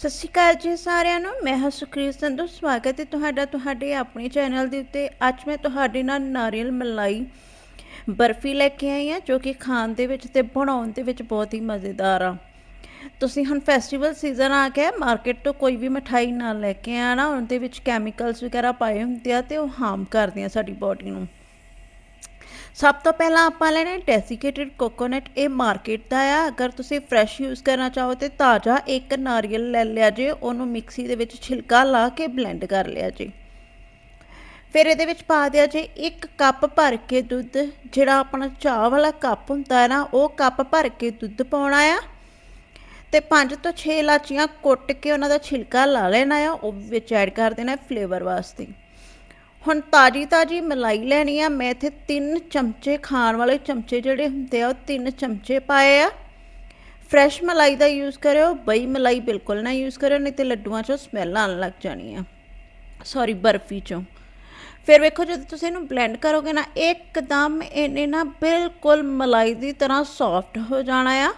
ਸਤਿ ਸ਼੍ਰੀ ਅਕਾਲ ਜੀ ਸਾਰਿਆਂ ਨੂੰ। ਮੈਂ ਹਾਂ ਸੁਖਰੀਤ ਸੰਧੂ। ਸਵਾਗਤ ਹੈ ਤੁਹਾਡਾ ਤੁਹਾਡੇ ਆਪਣੇ ਚੈਨਲ ਦੇ ਉੱਤੇ। ਅੱਜ ਮੈਂ ਤੁਹਾਡੇ ਨਾਲ ਨਾਰੀਅਲ ਮਲਾਈ ਬਰਫੀ ਲੈ ਕੇ ਆਈ ਹਾਂ, ਜੋ ਕਿ ਖਾਣ ਦੇ ਵਿੱਚ ਤੇ ਬਣਾਉਣ ਦੇ ਵਿੱਚ ਬਹੁਤ ਹੀ ਮਜ਼ੇਦਾਰ ਆ। ਤੁਸੀਂ ਹੁਣ ਫੈਸਟੀਵਲ ਸੀਜ਼ਨ ਆ ਗਿਆ ਮਾਰਕੀਟ ਤੋਂ ਕੋਈ ਵੀ ਮਠਾਈ ਨਾ ਲੈ ਕੇ ਆਣਾ ਉਹਦੇ ਵਿੱਚ ਕੈਮੀਕਲਸ ਵਗੈਰਾ ਪਾਏ ਹੁੰਦੇ ਆ ਤੇ ਉਹ ਹਾਰਮ ਕਰਦੇ ਆ ਸਾਡੀ ਬਾਡੀ ਨੂੰ। ਸਭ ਤੋਂ ਪਹਿਲਾਂ ਆਪਾਂ ਲੈਣਾ ਡੈਸੀਕੇਟਿਡ ਕੋਕੋਨਟ ਇਹ ਮਾਰਕੀਟ ਦਾ ਆ। ਅਗਰ ਤੁਸੀਂ ਫਰੈਸ਼ ਯੂਜ਼ ਕਰਨਾ ਚਾਹੋ ਤੇ ਤਾਜ਼ਾ ਇੱਕ ਨਾਰੀਅਲ ਲੈ ਲਿਆ ਜੇ। ਉਹਨੂੰ ਮਿਕਸੀ ਦੇ ਵਿੱਚ ਛਿਲਕਾ ਲਾ ਕੇ ਬਲੈਂਡ ਕਰ ਲਿਆ ਜੇ। ਫਿਰ ਇਹਦੇ ਵਿੱਚ ਪਾ ਦਿਆ ਜੇ ਇੱਕ ਕੱਪ ਭਰ ਕੇ ਦੁੱਧ। ਜਿਹੜਾ ਆਪਣਾ ਚਾਹ ਵਾਲਾ ਕੱਪ ਹੁੰਦਾ ਨਾ, ਉਹ ਕੱਪ ਭਰ ਕੇ ਦੁੱਧ ਪਾਉਣਾ ਆ। ਤੇ 5 ਤੋਂ 6 ਇਲਾਚੀਆਂ ਕੁੱਟ ਕੇ ਉਹਨਾਂ ਦਾ ਛਿਲਕਾ ਲਾ ਲੈਣਾ ਆ। ਉਹ ਵਿੱਚ ਐਡ ਕਰ ਦੇਣਾ ਫਲੇਵਰ ਵਾਸਤੇ। ਹੁਣ ਤਾਜੀ ਤਾਜੀ ਮਲਾਈ ਲੈਣੀ ਆ। ਮੈਂ ਇੱਥੇ 3 ਚਮਚੇ ਖਾਣ ਵਾਲੇ ਚਮਚੇ ਜਿਹੜੇ ਹੁੰਦੇ ਆ, ਉਹ 3 ਚਮਚੇ ਪਾਏ ਆ। ਫਰੈਸ਼ ਮਲਾਈ ਦਾ ਯੂਜ਼ ਕਰਿਓ, ਬਈ ਮਲਾਈ ਬਿਲਕੁਲ ਨਾ ਯੂਜ਼ ਕਰਿਓ, ਨਹੀਂ ਤੇ ਲੱਡੂਆਂ 'ਚੋਂ ਸਮੈਲ ਆਉਣ ਲੱਗ ਜਾਣੀ ਆ। ਸੌਰੀ ਬਰਫੀ 'ਚੋਂ। ਫਿਰ ਵੇਖੋ, ਜਦੋਂ ਤੁਸੀਂ ਇਹਨੂੰ ਬਲੈਂਡ ਕਰੋਗੇ ਨਾ, ਇੱਕਦਮ ਇਹਨੇ ਨਾ ਬਿਲਕੁਲ ਮਲਾਈ ਦੀ ਤਰ੍ਹਾਂ ਸੌਫਟ ਹੋ ਜਾਣਾ ਆ।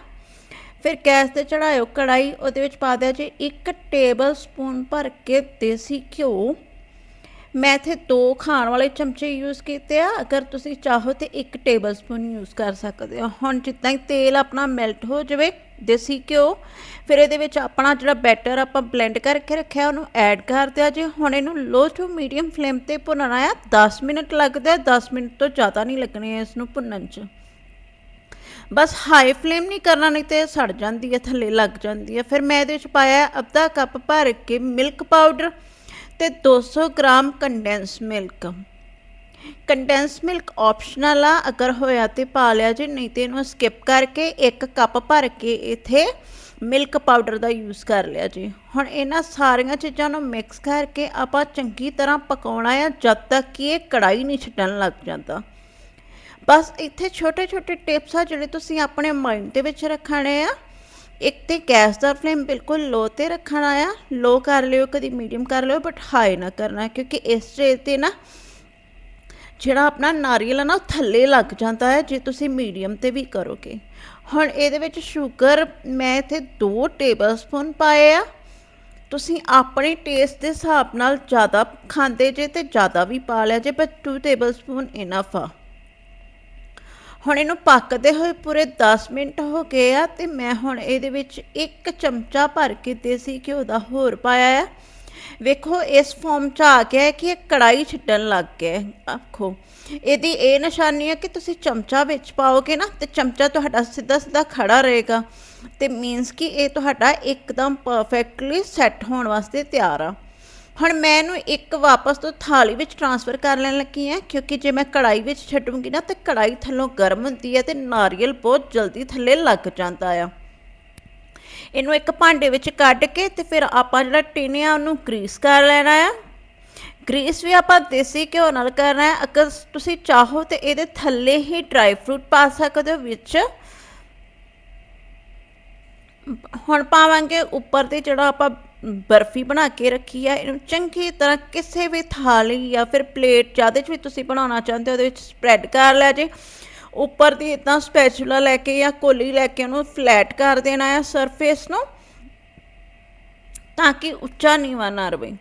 ਫਿਰ ਗੈਸ ਤੇ ਚੜਾਇਓ ਕੜਾਈ ਉਹਦੇ ਵਿੱਚ ਪਾ ਦਿਆ ਜੀ 1 ਟੇਬਲ ਸਪੂਨ ਭਰ ਕੇ ਦੇਸੀ ਘਿਓ। ਮੈਂ ਇੱਥੇ ਦੋ ਖਾਣ ਵਾਲੇ ਚਮਚੇ ਯੂਜ਼ ਕੀਤੇ ਆ। ਅਗਰ ਤੁਸੀਂ ਚਾਹੋ ਤੇ ਇੱਕ ਟੇਬਲ ਸਪੂਨ ਯੂਜ਼ ਕਰ ਸਕਦੇ ਹੋ। ਹੁਣ ਜਿੱਦਾਂ ਹੀ ਤੇਲ ਆਪਣਾ ਮੈਲਟ ਹੋ ਜਾਵੇ, ਦੇਸੀ ਘਿਓ, ਫਿਰ ਇਹਦੇ ਵਿੱਚ ਆਪਣਾ ਜਿਹੜਾ ਬੈਟਰ ਆਪਾਂ ਬਲੈਂਡ ਕਰਕੇ ਰੱਖਿਆ, ਉਹਨੂੰ ਐਡ ਕਰ ਦਿਆ ਜੇ। ਹੁਣ ਇਹਨੂੰ ਲੋ ਟੂ ਮੀਡੀਅਮ ਫਲੇਮ ਤੇ ਭੁੰਨਣਾ ਆ। 10 ਮਿੰਟ ਲੱਗਦਾ ਆ। 10 ਮਿੰਟ ਤੋਂ ਜ਼ਿਆਦਾ ਨਹੀਂ ਲੱਗਣੇ ਇਸ ਨੂੰ ਭੁੰਨਣ 'ਚ। ਬਸ ਹਾਈ ਫਲੇਮ ਨਹੀਂ ਕਰਨਾ, ਨਹੀਂ ਤੇ ਸੜ ਜਾਂਦੀ ਹੈ ਥੱਲੇ ਲੱਗ ਜਾਂਦੀ ਹੈ ਫਿਰ ਮੈਂ ਇਹਦੇ ਵਿੱਚ ਪਾਇਆ ਅੱਧਾ ਕੱਪ ਭਰ ਕੇ ਮਿਲਕ ਪਾਊਡਰ ਤੇ 200 gram condensed milk condensed milk optional ਆ, ਅਗਰ ਹੋਇਆ ਤੇ ਪਾ ਲਿਆ ਜੇ, ਨਹੀਂ ਤੇ ਇਹਨੂੰ ਸਕਿਪ ਕਰਕੇ ਇੱਕ ਕੱਪ ਭਰ ਕੇ ਇਥੇ ਮਿਲਕ ਪਾਊਡਰ ਦਾ ਯੂਜ਼ ਕਰ ਲਿਆ ਜੀ। ਹੁਣ ਇਹਨਾਂ ਸਾਰੀਆਂ ਚੀਜ਼ਾਂ ਨੂੰ ਮਿਕਸ ਕਰਕੇ ਆਪਾਂ ਚੰਗੀ ਤਰ੍ਹਾਂ ਪਕਾਉਣਾ ਆ, ਜਦ ਤੱਕ ਕਿ ਇਹ ਕੜਾਈ ਨਹੀਂ ਛੱਡਣ ਲੱਗ ਜਾਂਦਾ। ਬਸ ਇੱਥੇ ਛੋਟੇ ਛੋਟੇ ਟਿਪਸ ਆ, ਜਿਹੜੇ ਤੁਸੀਂ ਆਪਣੇ ਮਾਈਂਡ ਦੇ ਵਿੱਚ ਰੱਖਣੇ ਆ। ਇੱਕ ਤੇ ਗੈਸ ਦਾ ਫਲੇਮ ਬਿਲਕੁਲ ਲੋ ਤੇ ਰੱਖਣਾ ਆ, ਲੋ ਕਰ ਲਿਓ, ਕਦੀ ਮੀਡੀਅਮ ਕਰ ਲਿਓ ਬਟ ਹਾਈ ਨਾ ਕਰਨਾ, ਕਿਉਂਕਿ ਇਸ ਸਟੇਜ ਤੇ ਨਾ ਜਿਹੜਾ ਆਪਣਾ ਨਾਰੀਅਲ ਆ ਨਾ, ਉਹ ਥੱਲੇ ਲੱਗ ਜਾਂਦਾ ਹੈ, ਜੇ ਤੁਸੀਂ ਮੀਡੀਅਮ ਤੇ ਵੀ ਕਰੋਗੇ। ਹੁਣ ਇਹਦੇ ਵਿੱਚ ਸ਼ੂਗਰ, ਮੈਂ ਇੱਥੇ 2 ਟੇਬਲ ਸਪੂਨ ਪਾਏ ਆ। ਤੁਸੀਂ ਆਪਣੇ ਟੇਸਟ ਦੇ ਹਿਸਾਬ ਨਾਲ ਜ਼ਿਆਦਾ ਖਾਂਦੇ ਜੇ ਤੇ ਜ਼ਿਆਦਾ ਵੀ ਪਾ ਲਿਆ ਜੇ ਪਰ 2 ਟੇਬਲ ਸਪੂਨ ਇਨਫ ਆ। ਹੁਣ ਇਹਨੂੰ ਪੱਕਦੇ ਹੋਏ ਪੂਰੇ 10 ਮਿੰਟ ਹੋ ਗਏ ਆ ਤੇ ਮੈਂ ਹੁਣ ਇਹਦੇ ਵਿੱਚ ਇੱਕ ਚਮਚਾ ਭਰ ਕੇ ਦੇਸੀ ਘਿਓ ਦਾ ਹੋਰ ਪਾਇਆ ਆ। ਵੇਖੋ, ਇਸ ਫਾਰਮ 'ਚ ਆ ਗਿਆ ਕਿ ਇਹ ਕੜਾਈ ਛੱਡਣ ਲੱਗ ਗਿਆ ਆਖੋ, ਇਹਦੀ ਇਹ ਨਿਸ਼ਾਨੀ ਹੈ ਕਿ ਤੁਸੀਂ ਚਮਚਾ ਵਿੱਚ ਪਾਓਗੇ ਨਾ ਤੇ ਚਮਚਾ ਤੁਹਾਡਾ ਸਿੱਧਾ ਸਿੱਧਾ ਖੜਾ ਰਹੇਗਾ। ਤੇ ਮੀਨਸ ਕਿ ਇਹ ਤੁਹਾਡਾ ਇੱਕਦਮ ਪਰਫੈਕਟਲੀ ਸੈੱਟ ਹੋਣ ਵਾਸਤੇ ਤਿਆਰ ਆ। ਹੁਣ ਮੈਂ ਇਹਨੂੰ ਇੱਕ ਵਾਪਸ ਤੋਂ ਥਾਲੀ ਵਿੱਚ ਟਰਾਂਸਫਰ ਕਰ ਲੈਣ ਲੱਗੀ ਹਾਂ, ਕਿਉਂਕਿ ਜੇ ਮੈਂ ਕੜਾਈ ਵਿੱਚ ਛੱਡੂੰਗੀ ਨਾ, ਤਾਂ ਕੜਾਈ ਥੱਲੋਂ ਗਰਮ ਹੁੰਦੀ ਹੈ ਤੇ ਨਾਰੀਅਲ ਬਹੁਤ ਜਲਦੀ ਥੱਲੇ ਲੱਗ ਜਾਂਦਾ ਆ। ਇਹਨੂੰ ਇੱਕ ਭਾਂਡੇ ਵਿੱਚ ਕੱਢ ਕੇ ਤੇ ਫਿਰ ਆਪਾਂ ਜਿਹੜਾ ਟਿਨ ਆ, ਉਹਨੂੰ ਗਰੀਸ ਕਰ ਲੈਣਾ ਆ। ਗਰੀਸ ਵੀ ਆਪਾਂ ਦੇਸੀ ਘਿਓ ਨਾਲ ਕਰਨਾ ਹੈ। ਅਗਰ ਤੁਸੀਂ ਚਾਹੋ ਤੇ ਇਹਦੇ ਥੱਲੇ ਹੀ ਡਰਾਈ ਫਰੂਟ ਪਾ ਸਕਦੇ ਹੋ ਵਿੱਚ। ਹੁਣ ਪਾਵਾਂਗੇ ਉੱਪਰ ਤੇ ਜਿਹੜਾ ਆਪਾਂ ਬਰਫੀ ਬਣਾ ਕੇ ਰੱਖੀ ਆ ਇਹਨੂੰ ਚੰਗੀ ਤਰ੍ਹਾਂ ਕਿਸੇ ਵੀ ਥਾਲੀ ਜਾਂ ਫਿਰ ਪਲੇਟ ਜਿਹਦੇ 'ਚ ਵੀ ਤੁਸੀਂ ਬਣਾਉਣਾ ਚਾਹੁੰਦੇ ਹੋ, ਉਹਦੇ ਵਿੱਚ ਸਪਰੈਡ ਕਰ ਲਿਆ ਜੇ। ਉੱਪਰ ਦੀ ਇਦਾਂ ਸਪੈਚੂਲਾ ਲੈ ਕੇ ਜਾਂ ਕੋਲੀ ਲੈ ਕੇ ਉਹਨੂੰ ਫਲੈਟ ਕਰ ਦੇਣਾ ਹੈ ਸਰਫੇਸ ਨੂੰ, ਤਾਂ ਕਿ ਉੱਚਾ ਨੀਵਾ ਨਾ ਰਵੇ।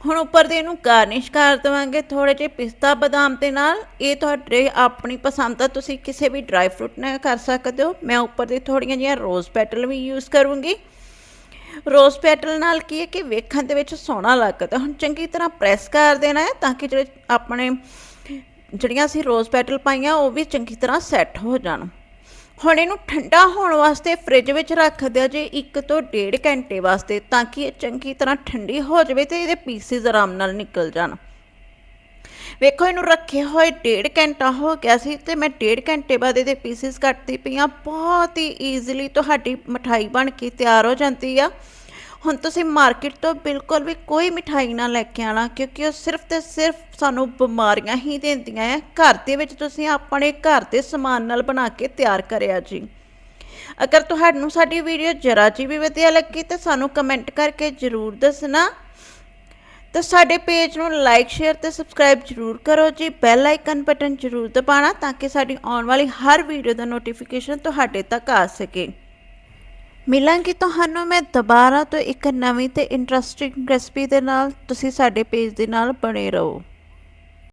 ਹੁਣ ਉੱਪਰ ਦੇ ਇਹਨੂੰ ਗਾਰਨਿਸ਼ ਕਰ ਦੇਵਾਂਗੇ ਥੋੜੇ ਜਿਹੇ ਪਿਸਤਾ ਬਦਾਮ ਦੇ ਨਾਲ। ਇਹ ਤੁਹਾਡੇ ਆਪਣੀ ਪਸੰਦ ਦਾ ਤੁਸੀਂ ਕਿਸੇ ਵੀ ਡਰਾਈ ਫਰੂਟ ਨਾਲ ਕਰ ਸਕਦੇ ਹੋ। ਮੈਂ ਉੱਪਰ ਦੇ ਥੋੜੀਆਂ ਜਿਹੀਆਂ ਰੋਜ਼ ਪੈਟਲ ਵੀ ਯੂਜ਼ ਕਰੂੰਗੀ। ਰੋਜ਼ ਪੈਟਲ ਨਾਲ ਕੀ ਹੈ ਕਿ ਵੇਖਣ ਦੇ ਵਿੱਚ ਸੋਹਣਾ ਲੱਗਦਾ। ਹੁਣ ਚੰਗੀ ਤਰ੍ਹਾਂ ਪ੍ਰੈਸ ਕਰ ਦੇਣਾ ਹੈ ਤਾਂ ਕਿ ਜਿਹੜੇ ਆਪਣੇ ਜਿਹੜੀਆਂ ਅਸੀਂ ਰੋਜ਼ ਪੈਟਲ ਪਾਈਆਂ, ਉਹ ਵੀ ਚੰਗੀ ਤਰ੍ਹਾਂ ਸੈੱਟ ਹੋ ਜਾਣ। ਹੁਣ ਇਹਨੂੰ ਠੰਡਾ ਹੋਣ ਵਾਸਤੇ ਫ੍ਰਿਜ ਵਿੱਚ ਰੱਖ ਦਿਓ ਜੇ 1 ਤੋਂ 1.5 ਘੰਟੇ ਵਾਸਤੇ ਤਾਂ ਕਿ ਇਹ ਚੰਗੀ ਤਰ੍ਹਾਂ ਠੰਡੀ ਹੋ ਜਾਵੇ ਤੇ ਇਹਦੇ ਪੀਸਿਸ ਆਰਾਮ ਨਾਲ ਨਿਕਲ ਜਾਣ। ਵੇਖੋ, ਇਹਨੂੰ ਰੱਖੇ ਹੋਏ ਡੇਢ ਘੰਟਾ ਹੋ ਗਿਆ ਸੀ ਤੇ ਮੈਂ ਡੇਢ ਘੰਟੇ ਬਾਅਦ ਇਹਦੇ ਪੀਸਿਸ ਕੱਟਦੀ ਪਈ ਪਈਆਂ ਬਹੁਤ ਹੀ ਈਜ਼ੀਲੀ ਤੁਹਾਡੀ ਮਠਾਈ ਬਣ ਕੇ ਤਿਆਰ ਹੋ ਜਾਂਦੀ ਆ। ਹੁਣ ਤੁਸੀਂ ਮਾਰਕੀਟ ਤੋਂ ਬਿਲਕੁਲ ਵੀ ਕੋਈ ਮਿਠਾਈ ਨਾ ਲੈ ਕੇ ਆਣਾ ਕਿਉਂਕਿ ਉਹ ਸਿਰਫ ਤੇ ਸਿਰਫ ਸਾਨੂੰ ਬਿਮਾਰੀਆਂ ਹੀ ਦਿੰਦੀਆਂ ਆ। ਘਰ ਦੇ ਵਿੱਚ ਤੁਸੀਂ ਆਪਣੇ ਘਰ ਦੇ ਸਮਾਨ ਨਾਲ ਬਣਾ ਕੇ ਤਿਆਰ ਕਰਿਆ ਜੀ। ਅਗਰ ਤੁਹਾਨੂੰ ਸਾਡੀ ਵੀਡੀਓ ਜਰਾ ਜੀ ਵੀ ਵਧੀਆ ਲੱਗੀ ਤਾਂ ਸਾਨੂੰ ਕਮੈਂਟ ਕਰਕੇ ਜਰੂਰ ਦੱਸਣਾ। ਤਾਂ ਸਾਡੇ ਪੇਜ ਨੂੰ ਲਾਈਕ ਸ਼ੇਅਰ ਤੇ ਸਬਸਕ੍ਰਾਈਬ ਜਰੂਰ ਕਰੋ ਜੀ। ਬੈਲ ਆਈਕਨ ਬਟਨ ਜਰੂਰ ਦਬਾਣਾ ਤਾਂ ਕਿ ਸਾਡੀ ਆਉਣ ਵਾਲੀ ਹਰ ਵੀਡੀਓ ਦਾ ਨੋਟੀਫਿਕੇਸ਼ਨ ਤੁਹਾਡੇ ਤੱਕ ਆ ਸਕੇ। ਮਿਲਾਂਗੀ ਤੁਹਾਨੂੰ ਮੈਂ ਦੁਬਾਰਾ ਤੋਂ ਇੱਕ ਨਵੀਂ ਤੇ ਇੰਟਰਸਟਿੰਗ ਰੈਸਪੀ ਦੇ ਨਾਲ। ਤੁਸੀਂ ਸਾਡੇ ਪੇਜ ਦੇ ਨਾਲ ਬਣੇ ਰਹੋ।